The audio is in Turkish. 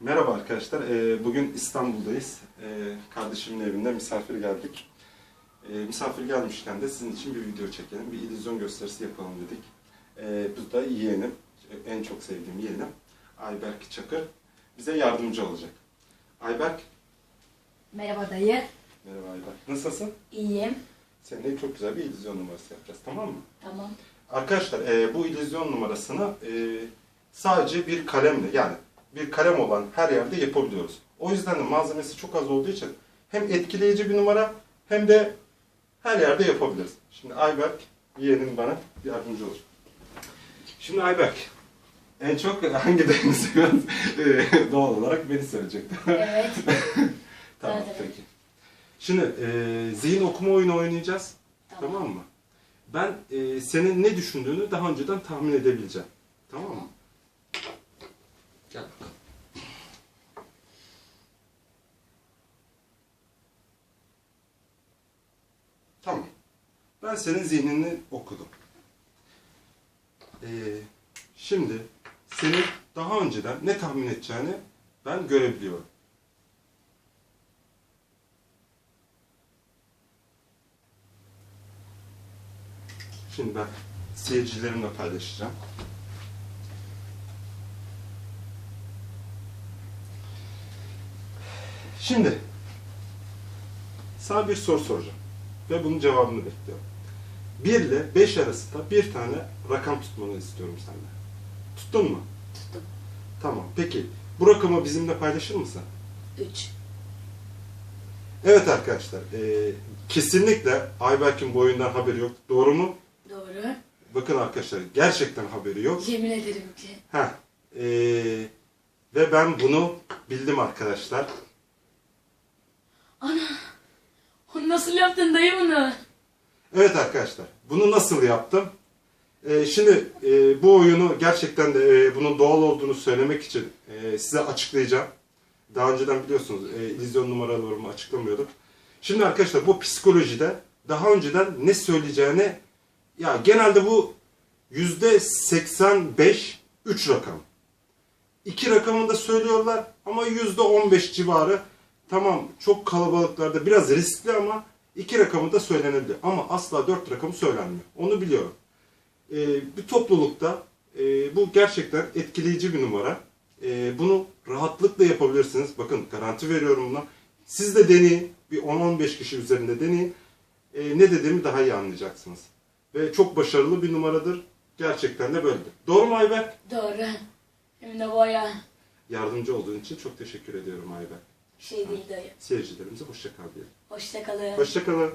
Merhaba arkadaşlar. Ee, Bugün İstanbul'dayız. Ee, Kardeşimin evinde misafir geldik. Ee, Misafir gelmişken de sizin için bir video çekelim. Bir illüzyon gösterisi yapalım dedik. Bu da yeğenim. En çok sevdiğim yeğenim. Ayberk Çakır. Bize yardımcı olacak. Ayberk. Merhaba dayı. Merhaba Ayberk. Nasılsın? İyiyim. Seninle çok güzel bir illüzyon numarası yapacağız. Tamam mı? Tamam. Arkadaşlar e, bu illüzyon numarasını e, sadece bir kalemle yani bir kalem olan her yerde yapabiliyoruz. O yüzden de malzemesi çok az olduğu için hem etkileyici bir numara hem de her yerde yapabiliriz. Şimdi Ayberk yeğenim bana yardımcı olur. Şimdi Ayberk en çok hangi dayını seviyorsun? E, Doğal olarak beni sevecekti. Evet. tamam Evet. peki. Şimdi e, zihin okuma oyunu oynayacağız. Tamam. Tamam mı? Ben e, senin ne düşündüğünü daha önceden tahmin edebileceğim. Tamam mı? Tamam. Ben senin zihnini okudum. E, şimdi senin daha önceden ne tahmin edeceğini ben görebiliyorum. Şimdi ben seyircilerimle paylaşacağım. Şimdi sana bir soru soracağım ve bunun cevabını bekliyorum. 1 ile 5 arasında bir tane rakam tutmanı istiyorum senden. Tuttun mu? Tuttum. Tamam. Peki bu rakamı bizimle paylaşır mısın? Üç. Evet arkadaşlar. eee, kesinlikle Ayberk'in bu oyundan haberi yok. Doğru mu? Doğru. Bakın arkadaşlar gerçekten haberi yok. Yemin ederim ki. Heh. Ee, ve ben bunu bildim arkadaşlar. Ana. Nasıl yaptın dayı bunu? Evet arkadaşlar. Bunu nasıl yaptım? Ee, şimdi e, bu oyunu gerçekten de e, bunun doğal olduğunu söylemek için e, size açıklayacağım. Daha önceden biliyorsunuz e, illüzyon numaralarımı açıklamıyordum. Şimdi arkadaşlar bu psikolojide daha önceden ne söyleyeceğini ya genelde bu yüzde 85 3 rakam. İki rakamını da söylüyorlar ama yüzde 15 civarı tamam çok kalabalıklarda biraz riskli ama iki rakamı da söylenebilir. Ama asla dört rakamı söylenmiyor. Onu biliyorum. Ee, bir toplulukta e, bu gerçekten etkileyici bir numara. Ee, bunu rahatlıkla yapabilirsiniz. Bakın garanti veriyorum buna. Siz de deneyin. Bir 10-15 kişi üzerinde deneyin. Ee, ne dediğimi daha iyi anlayacaksınız. Ve çok başarılı bir numaradır. Gerçekten de böyledir. Doğru mu Ayberk? Doğru. Hem de. Yardımcı olduğun için çok teşekkür ediyorum Ayberk. Şey değil dayı. Seyircilerimize hoşça kal diyelim. Hoşça kalın. Hoşça kalın.